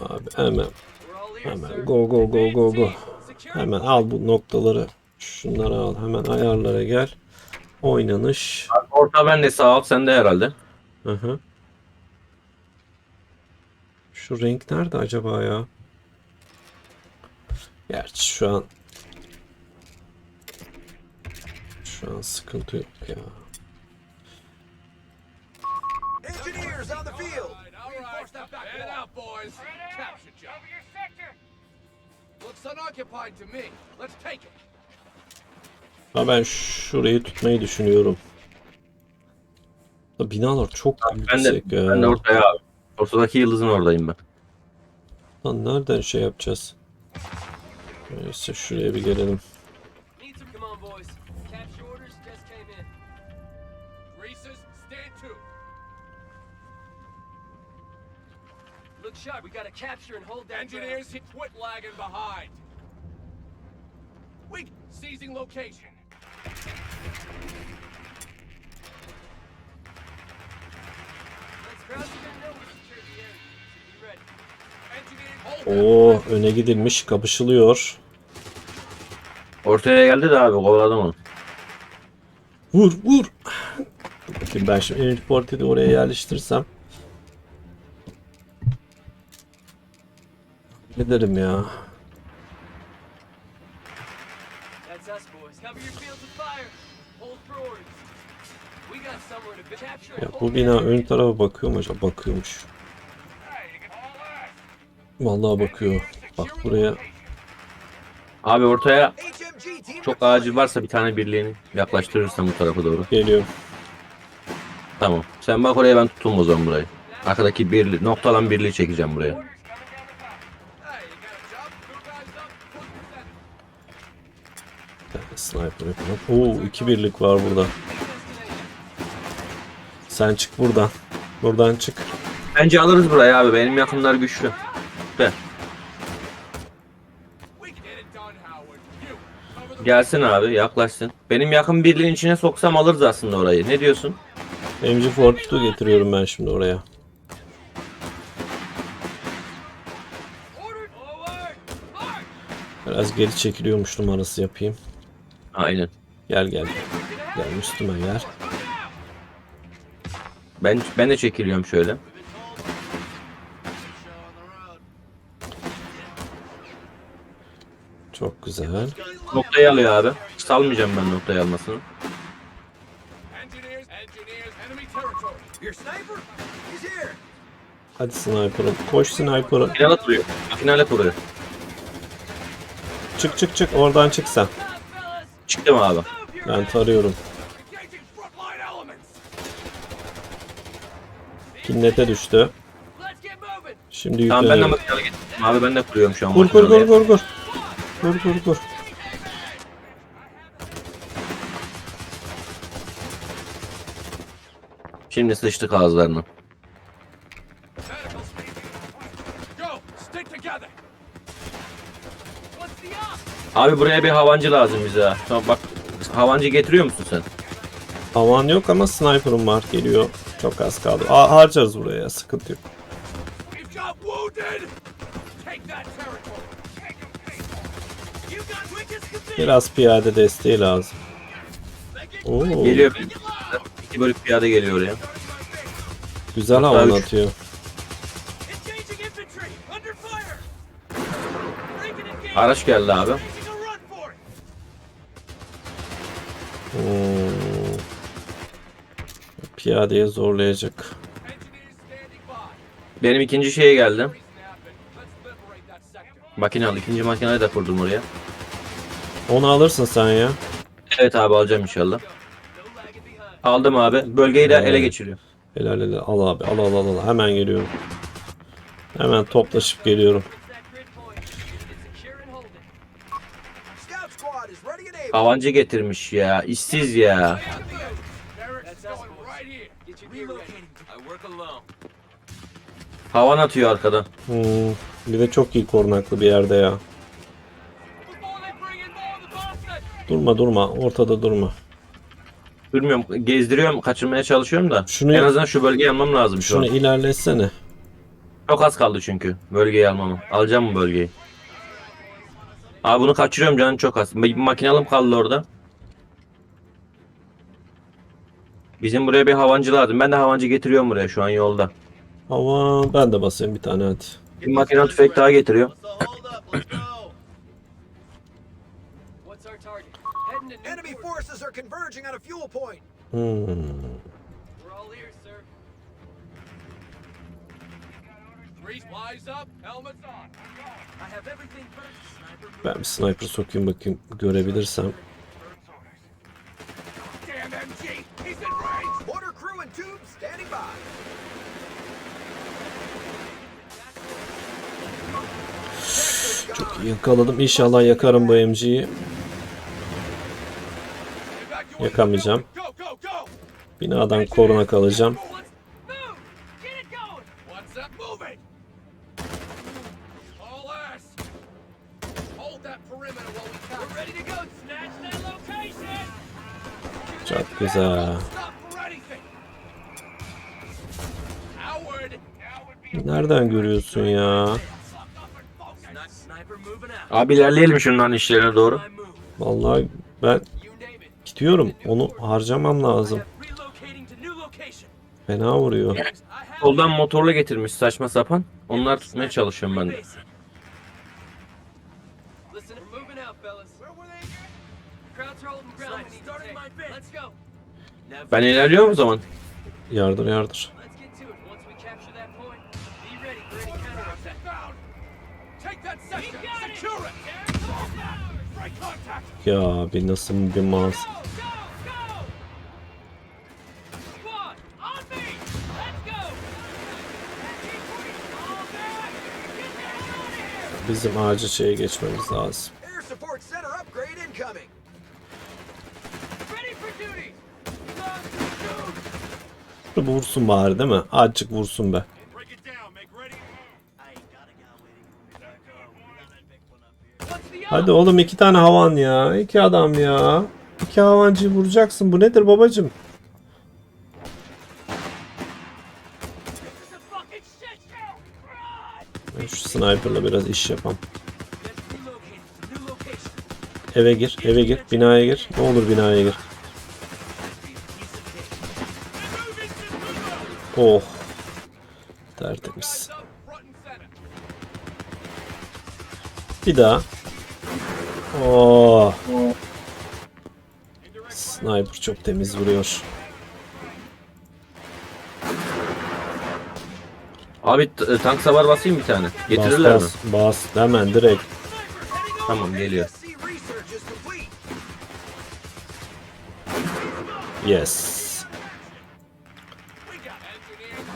Abi hemen hemen go go go go go. Hemen al bu noktaları. Şunları al. Hemen ayarlara gel. Oynanış. Orta bende sağ alt sende herhalde. Hı hı. Şu renk nerede acaba ya? Gerçi şu an şu an sıkıntı yok ya. Engineers on the field. Ha ben şurayı tutmayı düşünüyorum. Da binalar çok Ben de, yüksek ya. ben de ortaya abi. Ortadaki yıldızın oradayım ben. Lan nereden şey yapacağız? Neyse şuraya bir gelelim. Sharp. We gotta capture and hold that Engineers, hit quit lagging behind. We seizing location. Oo öne gidilmiş kapışılıyor. Ortaya geldi de abi kovaladım onu. Vur vur. Bakayım ben şimdi Energy Portal'i oraya yerleştirsem. And Ya hold bu bina ön tarafa bakıyor mu acaba? Bakıyormuş. Vallahi bakıyor. Bak buraya. Abi ortaya çok acil varsa bir tane birliğini yaklaştırırsan bu tarafa doğru. Geliyor. Tamam. Sen bak oraya ben tuttum o zaman burayı. Arkadaki birli, noktalan birliği çekeceğim buraya. Hey, you got a job? Two guys up. Push the center. Sniper yapalım. Oo iki birlik var burada. Sen çık buradan. Buradan çık. Bence alırız burayı abi. Benim yakınlar güçlü. The Gelsin abi yaklaşsın. Benim yakın birliğin içine soksam alırız aslında orayı. Ne diyorsun? MG42 getiriyorum ben şimdi oraya. Biraz geri çekiliyormuş numarası yapayım. Aynen. Gel gel. Gel üstüme gel. Ben ben de çekiliyorum şöyle. Çok güzel. Noktayı alıyor abi. Salmayacağım ben noktayı almasını. Hadi sniper'ım. Koş sniper'ım. Finale kuruyor. Finale kuruyor. Çık çık çık. Oradan çık sen. Çıktım abi. Ben tarıyorum. Kinnete düştü. Şimdi Tamam ben de yükleniyorum. makinalı getirdim. Abi ben de kuruyorum şu an. Kur kur kur ya. kur kur. Kur kur kur. Şimdi sıçtık ağızlarına. Medical speed. Go, stick together. Abi buraya bir havancı lazım bize. ha. Tamam bak havancı getiriyor musun sen? Havan yok ama sniper'ım var. Geliyor. Çok az kaldı. Aa, harcarız buraya. Sıkıntı yok. We've got wounded. Take that territory. Take 'em, people. You got quick as can be. Biraz piyade desteği lazım. Oo, Geliyor. İki bölük piyade geliyor oraya. güzel havan atıyor. Araç geldi abi. Hmm. Piyadeye zorlayacak. Benim ikinci şeye geldi. Reason happened. Let's liberate that sector. Makinalı. ikinci makinayı da kurdum oraya. Onu alırsın sen ya. Evet abi alacağım inşallah. Aldım abi. Bölgeyi de ele geçiriyor. Helal helal. Al abi. Al al al al. Hemen geliyorum. Hemen toplaşıp geliyorum. Towards that grid point. Get it secure and hold it. Scout squad is ready and able. Havancı getirmiş ya. işsiz ya. Havan atıyor arkadan. Hmm. Bir de çok iyi korunaklı bir yerde ya. Durma durma. Ortada durma. Bilmiyorum gezdiriyorum kaçırmaya çalışıyorum da. Şunu- en azından şu bölgeyi almam lazım şu Şunu an. ilerletsene. Çok az kaldı çünkü bölgeyi almama. Alacağım mı bölgeyi? Abi bunu kaçırıyorum canım çok az. Bir makinalım kaldı orada. Bizim buraya bir havancı lazım. Ben de havancı getiriyorum buraya şu an yolda. Hava ben de basayım bir tane hadi. Bir makine tüfek daha getiriyorum. What's our target? Heading to Enemy Newport. forces are converging on a fuel point. Hmm. We're all ears, sir. Grease, wise up. Helmets on. I have everything purchased, sniper. Ben bir sniper sokayım bakayım görebilirsem. Çok iyi yakaladım. İnşallah yakarım bu MG'yi. Yakamayacağım. Binadan koruna kalacağım. Howard. Nereden görüyorsun ya? Abi ilerleyelim şunların işlerine doğru. Vallahi ben gidiyorum. Onu harcamam lazım. Fena vuruyor. Soldan motorla getirmiş saçma sapan. Onlar tutmaya çalışıyorum ben de. Me! Let's go! All back! Get the hell out of here! Bizim acil şeye geçmemiz lazım. Air support center upgrade incoming. Ready for duty! Vursun bari değil mi? Azıcık vursun be. Hadi oğlum iki tane havan ya. İki adam ya. İki havancıyı vuracaksın. Bu nedir babacım? Ben şu sniperla biraz iş yapam. Eve gir, eve gir, binaya gir. Ne olur binaya gir. Oh. Tertemiz. Bir daha. Oh. Sniper çok temiz vuruyor. Abi t- tank savar basayım bir tane. Bas Getirirler mi? bas bas. Hemen direkt. Tamam geliyor. Yes. We got engineers.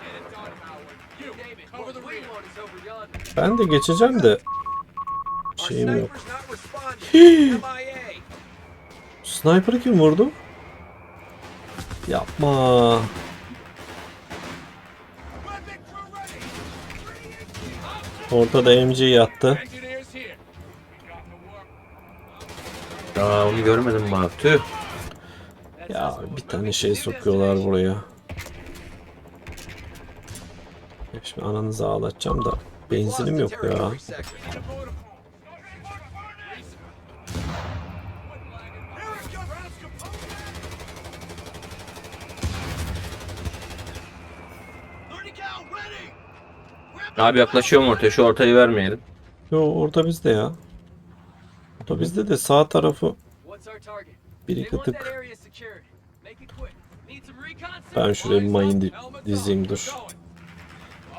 Get it done, Howard. You Name it. cover the What we rear. want is over yonder. Ben de geçeceğim de şeyim yok. MIA. Sniper'ı kim vurdu? Yapma. Ortada MG yattı. Aa onu görmedim bak. Tüh. Ya bir tane şey sokuyorlar buraya. Şimdi ananızı ağlatacağım da benzinim yok ya. Abi yaklaşıyorum ortaya. Şu ortayı vermeyelim. Yo orada bizde ya. Orada bizde de sağ tarafı. Need some recon? Ben şuraya bir mayın di- dizeyim dur.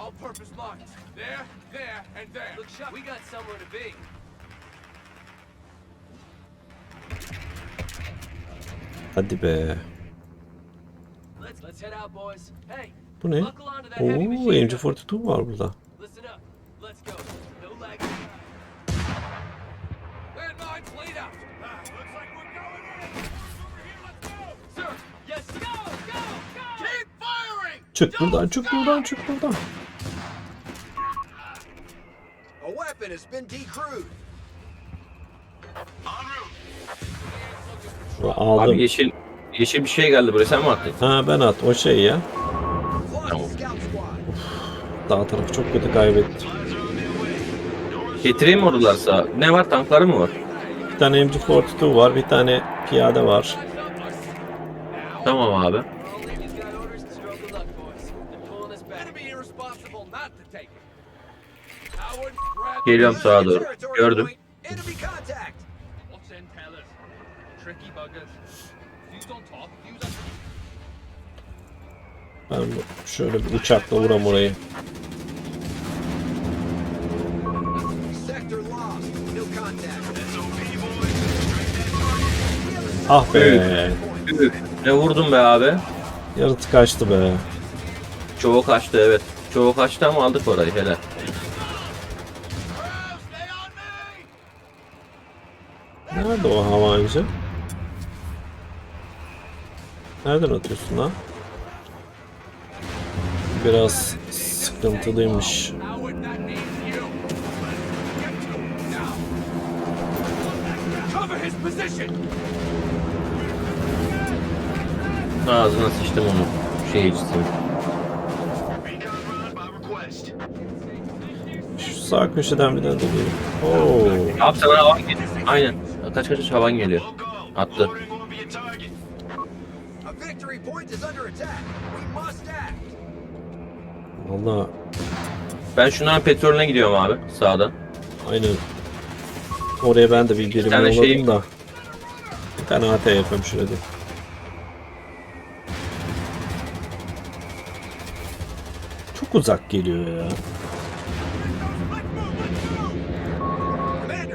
All purpose lines. There, there, and there. Look, shot. We got somewhere to be. Hadi be. Let's let's head out, boys. Hey, Bu ne? Oo machine gun. MG42 var burada. Listen up. Let's go. No lag. Weapon has been decrewed. Aldım. Abi yeşil yeşil bir şey geldi buraya. Sen mi attın? Ha ben at o şey ya. Scout squad. Dağ tarafı çok kötü kaybettik. Getireyim mi ordularsa? Ne var? Tankları mı var? Bir tane MG42 var, bir tane piyade var. Tamam abi. All Lincoln's got orders to stroke of luck, boys. They're pulling us back. It'd be irresponsible not to take it. Howard, grab Geliyorum sağa doğru. Gördüm. Ben şöyle bir uçakla vuram orayı. Ah be. Ne vurdum be abi? Yaratık kaçtı be. Çoğu kaçtı evet. Çoğu kaçtı ama aldık orayı hele. Nerede havancı? Nereden atıyorsun lan? Biraz sıkıntılıymış. Ağzına sıçtım onu. Şeycisi. Şu sağ köşeden bir de geliyor. Oo. Abi sana geliyor. Aynen. Kaç kaç kaç havan geliyor. Attı. Valla Ben şunların petrolüne gidiyorum abi. Sağdan. aynen. Oraya ben de bir birim tane yolladım şey- da. Bir tane AT yapayım şurada. Çok uzak geliyor ya.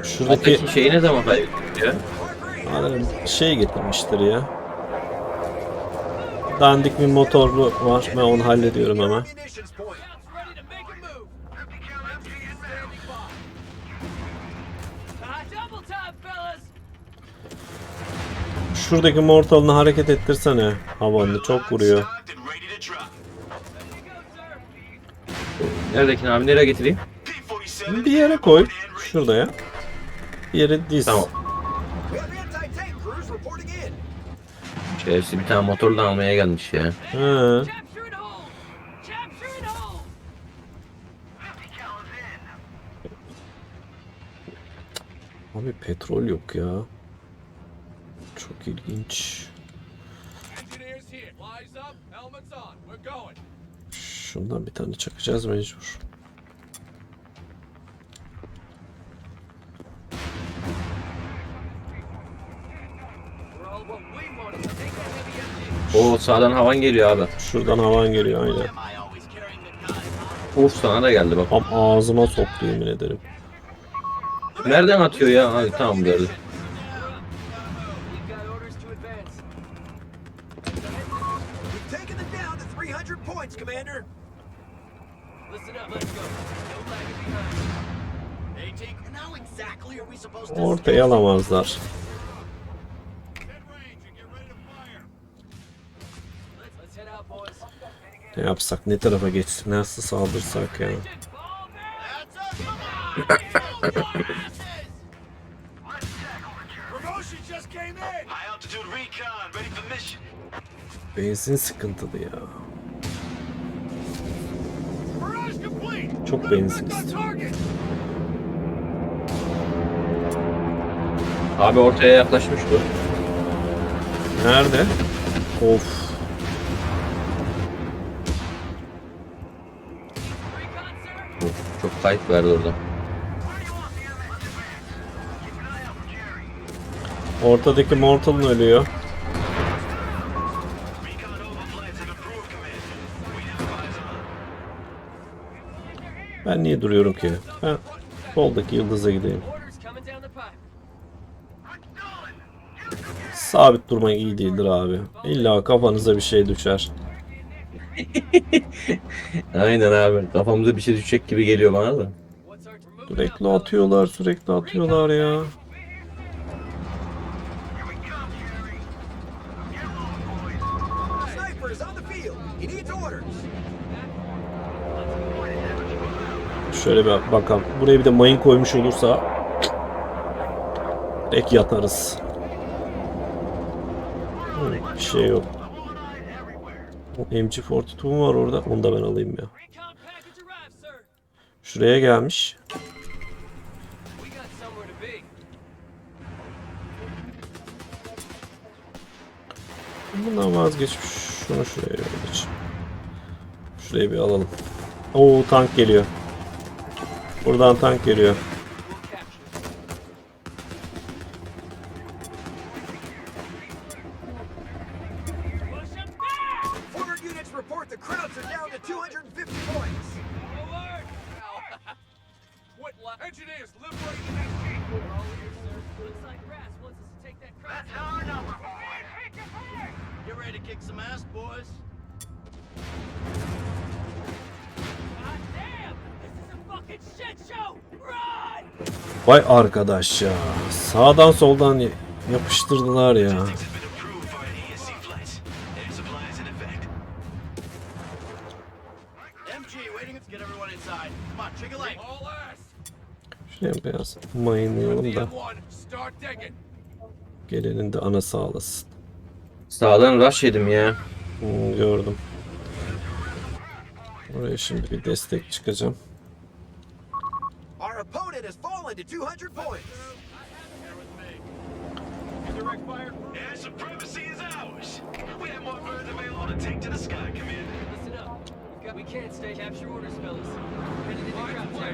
Şuradaki Öteki şeyi ne zaman kaybediyor? Adam şey getirmiştir ya. Dandik bir motorlu var. Ben onu hallediyorum hemen. Şuradaki mortalını hareket ettirsene. Havanlı çok vuruyor. Neredekini abi nereye getireyim? Bir yere koy. Şurada ya. Bir yere diz. Tamam. We have anti-tank crews reporting in. Şerefsiz bir tane motorla almaya gelmiş ya. Hold. Abi petrol yok ya. Çok ilginç. Şundan bir tane çakacağız mecbur. We're all what we wanted. So take that Oo sağdan havan geliyor abi. Şuradan havan geliyor aynen. Uf sana da geldi bak. Tam ağzıma soktu yemin ederim. Nereden atıyor ya? Abi tamam gördüm. You've got orders to advance. We've taken them down to 300 points, Commander. Listen up, let's go. No lagging behind. They take. And how exactly are we supposed to? Ortaya alamazlar. Get range and get ready to fire. Let's, let's head out, boys. Ne yapsak ne tarafa geçsek nasıl saldırsak ya. Benzin sıkıntılı ya. Çok benzin istiyor. Abi ortaya yaklaşmış bu. Nerede? Of. Kayıp verdi orada. Ortadaki mortalın ölüyor. Ben niye duruyorum ki? Ben soldaki yıldıza gideyim. Sabit durmak iyi değildir abi. İlla kafanıza bir şey düşer. Aynen abi. Kafamıza bir şey düşecek gibi geliyor bana da. Sürekli atıyorlar, sürekli atıyorlar ya. Şöyle bir bakalım. Buraya bir de mayın koymuş olursa direkt yatarız. Bir şey yok. O MG42 mu var orada? Onu da ben alayım ya. Şuraya gelmiş. Bundan vazgeçmiş. Şunu şuraya geç. Şurayı bir alalım. Oo tank geliyor. Buradan tank geliyor. We're all ears, sir. Looks like Grass wants us to take that crowd. That's our number, Get ready to kick some ass, boys. God damn! This is a fucking shit show! Run! Vay arkadaş ya. Sağdan soldan yapıştırdılar ya. Şuraya biraz mayınlayalım da M1, start digging! gelenin de ana sağlasın. Sağdan rush yedim ya. Hmm, gördüm. Oraya şimdi bir destek çıkacağım. Our opponent has fallen to 200 points. Direct fire! Air supremacy is ours. We have more birds available to take to the sky, Commander.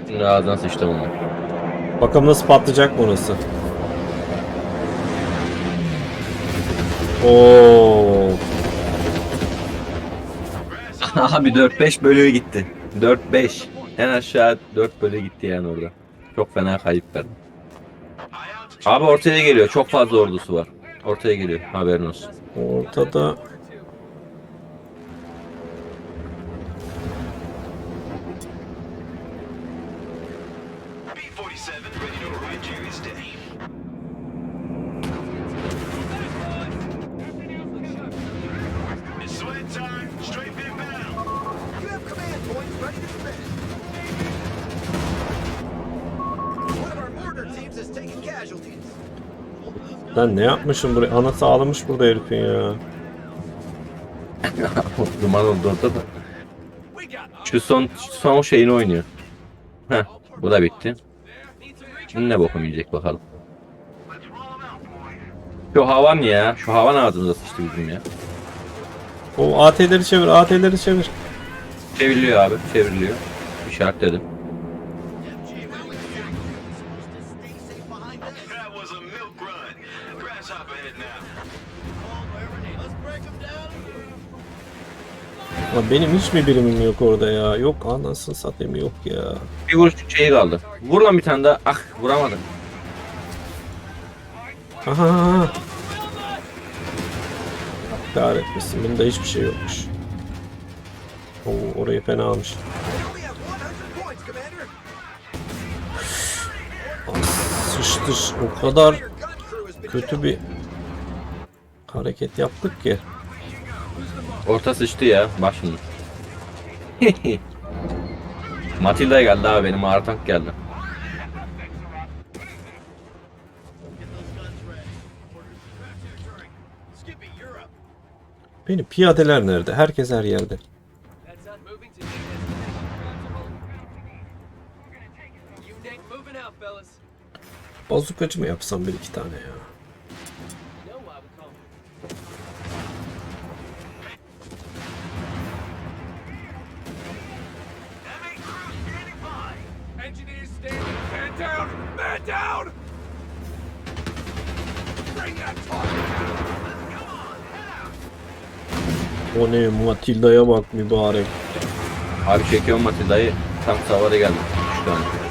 Şimdi ağzına sıçtım onu. Bakalım nasıl patlayacak burası. Oo. Abi 4-5 bölüğü gitti. 4-5. En aşağı 4 bölü gitti yani orada. Çok fena kayıp verdim. Abi ortaya geliyor. Çok fazla ordusu var. Ortaya geliyor. Haberin olsun. Ortada ben ne yapmışım buraya? Ana sağlamış burada herifin ya. Duman oldu orada da. Şu son son şeyini oynuyor. Heh. Bu da bitti. Şimdi ne bokum yiyecek bakalım. Şu havan ya. Şu havan ağzımıza sıçtı bizim ya. O AT'leri çevir, AT'leri çevir. Çevriliyor abi. Çevriliyor. İşaretledim. Benim hiç mi birimim yok orada ya? Yok anasını satayım yok ya. Bir vuruş şeyi kaldı. Vur lan bir tane daha. Ah vuramadım. Aha. Kahretmesin. Bunda hiçbir şey yokmuş. Oo, orayı fena almış. We only have 100 points, Commander. Sıçtır. O kadar kötü bir hareket yaptık ki. Orta sıçtı ya. Bak şimdi. Matilda geldi abi benim ağır tank geldi. Benim piyadeler nerede? Herkes her yerde. Bazukacı mı yapsam bir iki tane ya? Engineers standing! Man down! Man down! Bring that target down! O ne Matilda'ya bak mübarek. Abi çekiyorum Matilda'yı. Tam savada geldi. Üç tane.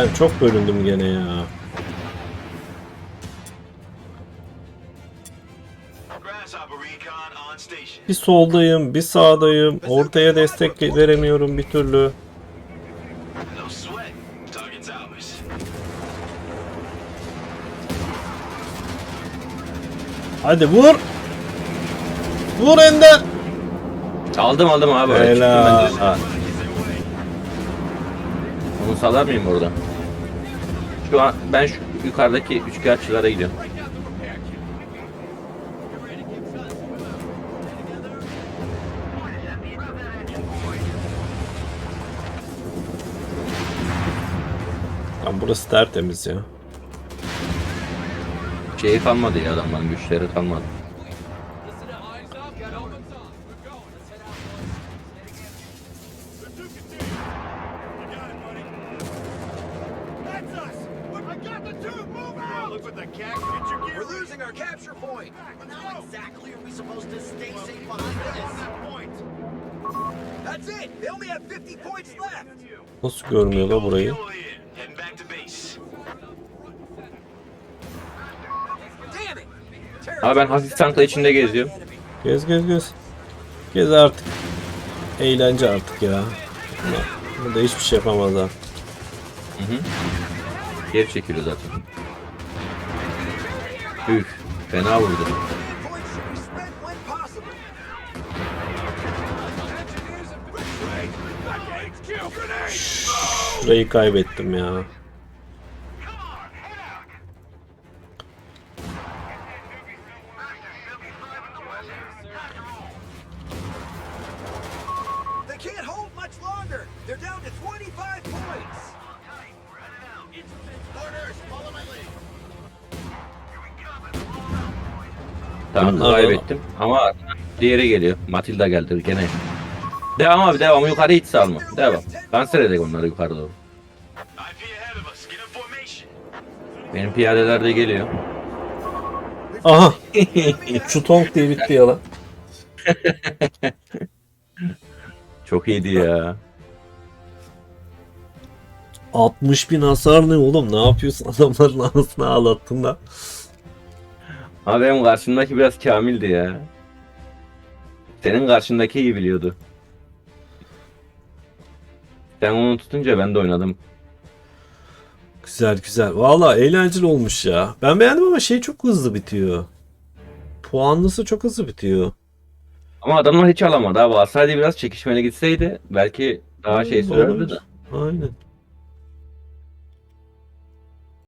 Ben çok bölündüm gene ya. Bir soldayım, bir sağdayım. Ortaya destek veremiyorum bir türlü. Hadi vur. Vur Ender. Aldım aldım abi. Helal. Onu salar mıyım orada? Şu an ben şu yukarıdaki üçkağıtçılara gidiyorum. Lan burası tertemiz ya. Şeyi kalmadı ya adamların güçleri kalmadı. Look with the cack. Get your gear. We're losing our capture point. Let's How go. exactly are we supposed to stay safe behind this? that point. That's it. They only have 50 points left. Nasıl burayı? Base. Damn it. Abi ben hafif tankla içinde geziyorum. Gez gez gez. Gez artık. Eğlence artık ya. Burada hiçbir şey yapamazlar. Geri çekiliyor zaten. To HQ. Grenade. Şurayı kaybettim ya. Kaybettim ama diğeri geliyor. Matilda geldi gene. Devam abi devam yukarı hiç salma. Devam. Kanser edek onları yukarı doğru. Benim piyadeler de geliyor. Aha. Şu tonk diye bitti yalan. Çok iyiydi ya. 60 bin hasar ne oğlum? Ne yapıyorsun adamların anasını ağlattın da. Ama benim karşımdaki biraz kamildi ya. Senin karşındaki iyi biliyordu. Sen onu tutunca ben de oynadım. Güzel güzel. Valla eğlenceli olmuş ya. Ben beğendim ama şey çok hızlı bitiyor. Puanlısı çok hızlı bitiyor. Ama adamlar hiç alamadı abi. Alsaydı biraz çekişmeli gitseydi belki daha şey sürerdi de. Aynen.